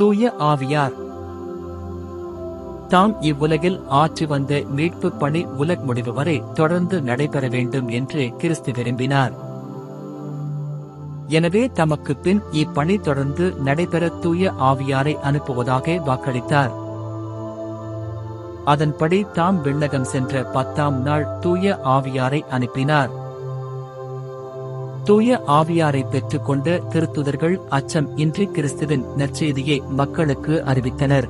தூய ஆவியார். தாம் இவ்வுலகில் ஆற்றி வந்த மீட்பு பணி உலக முடிவு வரை தொடர்ந்து நடைபெற வேண்டும் என்று கிறிஸ்து விரும்பினார். எனவே தமக்கு பின் இப்பணி தொடர்ந்து நடைபெற தூய ஆவியாரை அனுப்புவதாக வாக்களித்தார். அதன்படி தாம் விண்ணகம் சென்ற பத்தாம் நாள் தூய ஆவியாரை அனுப்பினார். தூய ஆவியாரை பெற்றுக்கொண்ட திருத்துதர்கள் அச்சம் இன்றி கிறிஸ்துவின் நற்செய்தியை மக்களுக்கு அறிவித்தனர்.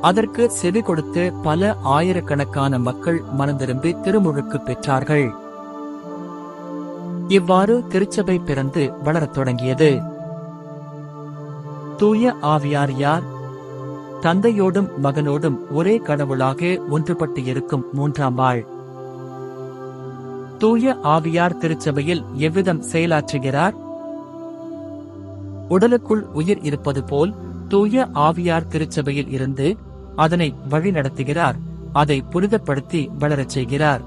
அதற்கு செவி கொடுத்து பல ஆயிரக்கணக்கான மக்கள் மனந்திரும்பி திருமுழுக்கு பெற்றார்கள். இவ்வாறு திருச்சபை பிறந்து வளரத் தொடங்கியது. தூய ஆவியார் யார்? தந்தையோடும் மகனோடும் ஒரே கடவுளாக ஒன்றுபட்டு இருக்கும் மூன்றாம் ஆள் தூய ஆவியார் திருச்சபையில் எவ்விதம் செயலாற்றுகிறார்? உடலுக்குள் உயிர் இருப்பது போல் தூய ஆவியார் திருச்சபையில் இருந்து அதனை வழிநடத்துகிறார் அதை புரிதப்படுத்தி வளரச் செய்கிறார்.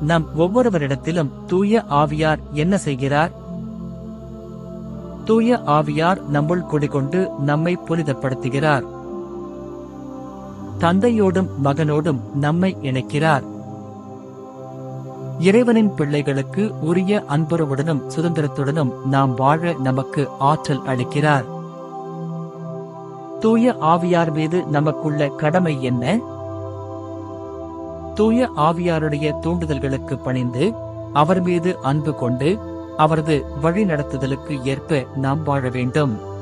நம் ஒவ்வொருவரிடத்திலும் தூய ஆவியார் என்ன செய்கிறார்? தூய ஆவியார் நம்முள் குடிகொண்டு நம்மை புனிதப்படுத்துகிறார். தந்தையோடும் மகனோடும் நம்மை இணைக்கிறார். இறைவனின் பிள்ளைகளுக்கு உரிய அன்புறவுடனும் சுதந்திரத்துடனும் நாம் வாழ நமக்கு ஆற்றல் அளிக்கிறார். தூய ஆவியார் மீது நமக்குள்ள கடமை என்ன? தூய ஆவியாருடைய தூண்டுதல்களுக்கு பணிந்து அவர் மீது அன்பு கொண்டு அவரது வழிநடத்துதலுக்கு ஏற்ப நாம் வாழ வேண்டும்.